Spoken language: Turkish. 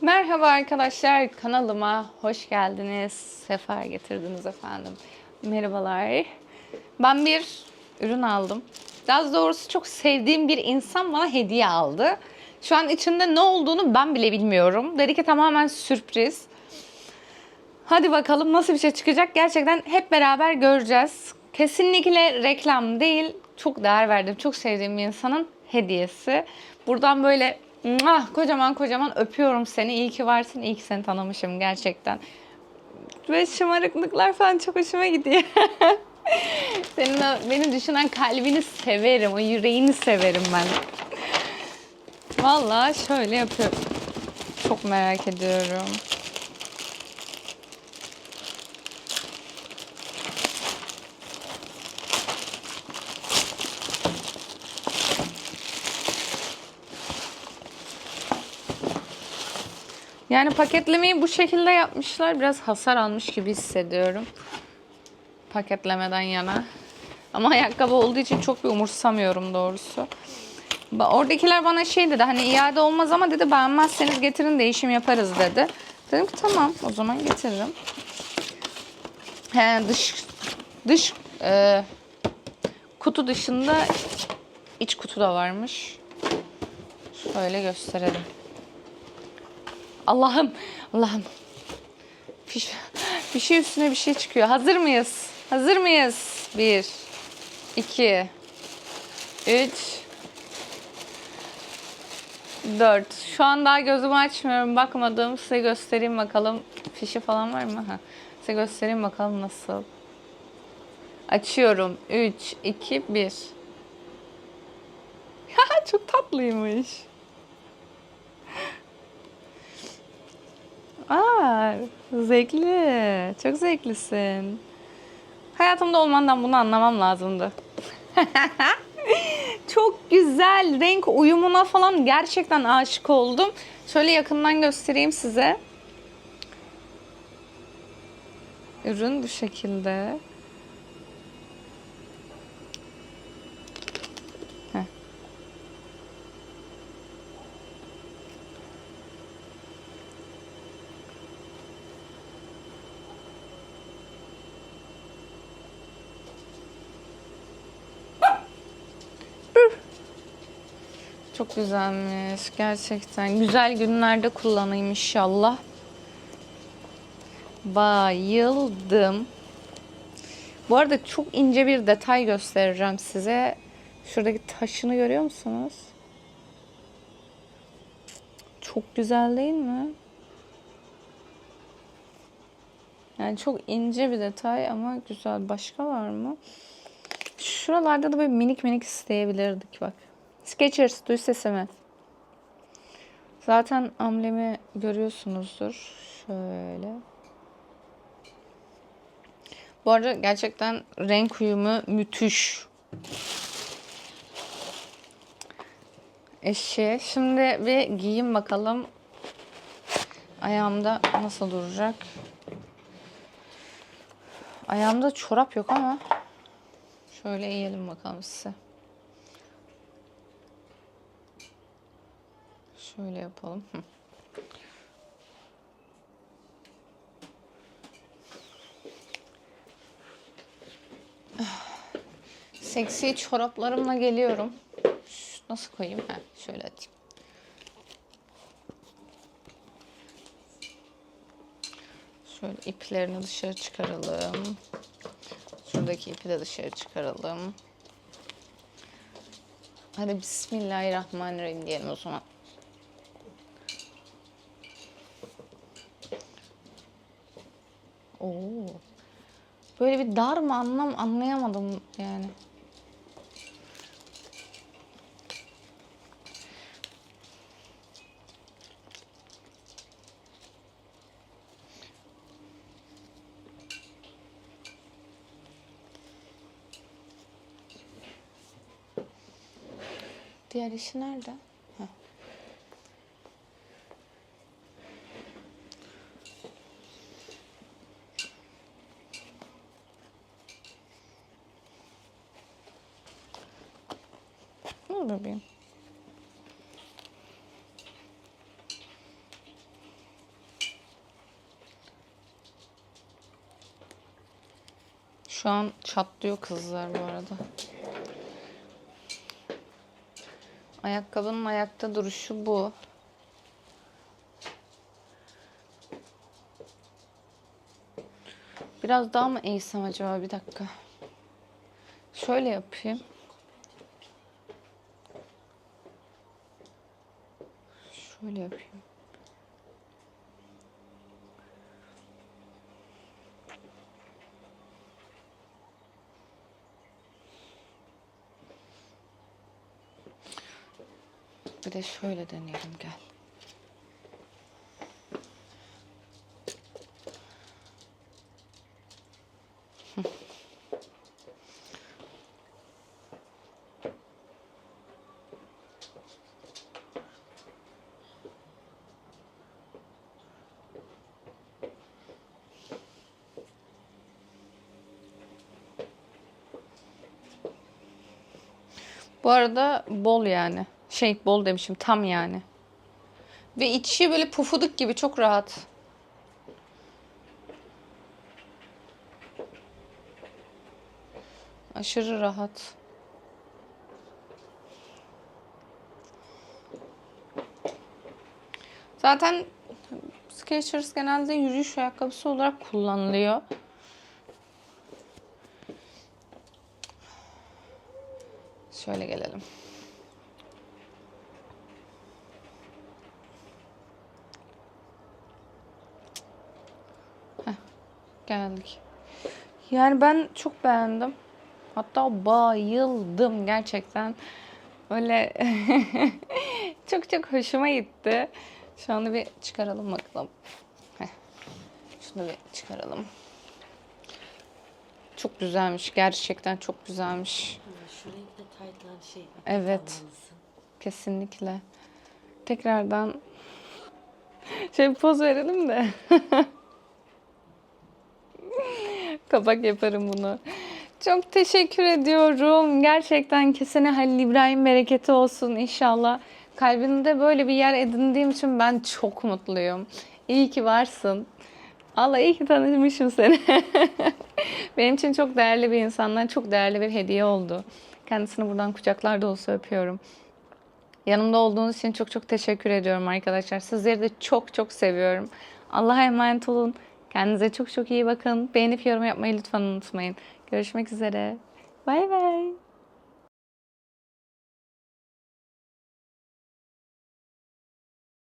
Merhaba arkadaşlar kanalıma hoş geldiniz. Sefa getirdiniz efendim. Merhabalar. Ben bir ürün aldım. Daha doğrusu çok sevdiğim bir insan bana hediye aldı. Şu an içinde ne olduğunu ben bile bilmiyorum. Dedi ki tamamen sürpriz. Hadi bakalım nasıl bir şey çıkacak gerçekten hep beraber göreceğiz. Kesinlikle reklam değil. Çok değer verdiğim, çok sevdiğim bir insanın hediyesi. Buradan böyle muah, kocaman kocaman öpüyorum seni. İyi ki varsın, iyi ki seni tanımışım gerçekten. Ve şımarıklıklar falan çok hoşuma gidiyor. Senin o, beni düşünen kalbini severim, o yüreğini severim ben. Vallahi şöyle yapıyorum. Çok merak ediyorum. Yani paketlemeyi bu şekilde yapmışlar. Biraz hasar almış gibi hissediyorum. Paketlemeden yana. Ama ayakkabı olduğu için çok bir umursamıyorum doğrusu. Oradakiler bana şey dedi hani iade olmaz ama dedi beğenmezseniz getirin değişim yaparız dedi. Dedim ki tamam o zaman getiririm. He, dış dış e, kutu dışında iç kutu da varmış. Şöyle gösterelim. Allah'ım, Allah'ım. Bir, bir şey üstüne bir şey çıkıyor. Hazır mıyız? Hazır mıyız? Bir, iki, üç, dört. Şu an daha gözümü açmıyorum. Bakmadım. Size göstereyim bakalım. Fişi falan var mı? Ha. Size göstereyim bakalım nasıl. Açıyorum. Üç, iki, bir. Çok tatlıymış. Aa, zevkli. Çok zevklisin. Hayatımda olmandan bunu anlamam lazımdı. Çok güzel. Renk uyumuna falan gerçekten aşık oldum. Şöyle yakından göstereyim size. Ürün bu şekilde. Çok güzelmiş gerçekten. Güzel günlerde kullanayım inşallah. Bayıldım. Bu arada çok ince bir detay göstereceğim size. Şuradaki taşını görüyor musunuz? Çok güzel değil mi? Yani çok ince bir detay ama güzel. Başka var mı? Şuralarda da böyle minik minik isteyebilirdik bak. Skechers duy sesimi. Zaten amblemi görüyorsunuzdur. Şöyle. Bu arada gerçekten renk uyumu müthiş. Eşi. Şimdi bir giyeyim bakalım. Ayağımda nasıl duracak? Ayağımda çorap yok ama şöyle yiyelim bakalım size. Şöyle yapalım. Seksi çoraplarımla geliyorum. Nasıl koyayım? Ha, şöyle atayım. Şöyle iplerini dışarı çıkaralım. Şuradaki ipi de dışarı çıkaralım. Hadi Bismillahirrahmanirrahim diyelim o zaman. Oo. Böyle bir dar mı anlam anlayamadım yani. Diğer işi nerede? Baksana bebeğim. Şu an çatlıyor kızlar bu arada. Ayakkabının ayakta duruşu bu. Biraz daha mı eğsem acaba? Bir dakika. Şöyle yapayım. Şöyle yapayım. Bir de şöyle deneyelim gel. Bu arada bol yani. Şey bol demişim tam yani. Ve içi böyle pufuduk gibi çok rahat. Aşırı rahat. Zaten Skechers genelde yürüyüş ayakkabısı olarak kullanılıyor. Şöyle gelelim. Geldik. Yani ben çok beğendim. Hatta bayıldım gerçekten. Öyle çok çok hoşuma gitti. Şu anda bir çıkaralım bakalım. Heh. Şunu bir çıkaralım. Çok güzelmiş. Gerçekten çok güzelmiş. Şu taytlar şey. Evet. Kesinlikle. Tekrardan bir poz verelim de. Kapak yaparım bunu. Çok teşekkür ediyorum. Gerçekten kesene Halil İbrahim bereketi olsun inşallah. Kalbinde böyle bir yer edindiğim için ben çok mutluyum. İyi ki varsın. Allah iyi ki tanışmışım seni. Benim için çok değerli bir insandan çok değerli bir hediye oldu. Kendisini buradan kucaklar dolusu öpüyorum. Yanımda olduğunuz için çok çok teşekkür ediyorum arkadaşlar. Sizleri de çok çok seviyorum. Allah'a emanet olun. Kendinize çok çok iyi bakın. Beğenip yorum yapmayı lütfen unutmayın. Görüşmek üzere. Bay bay.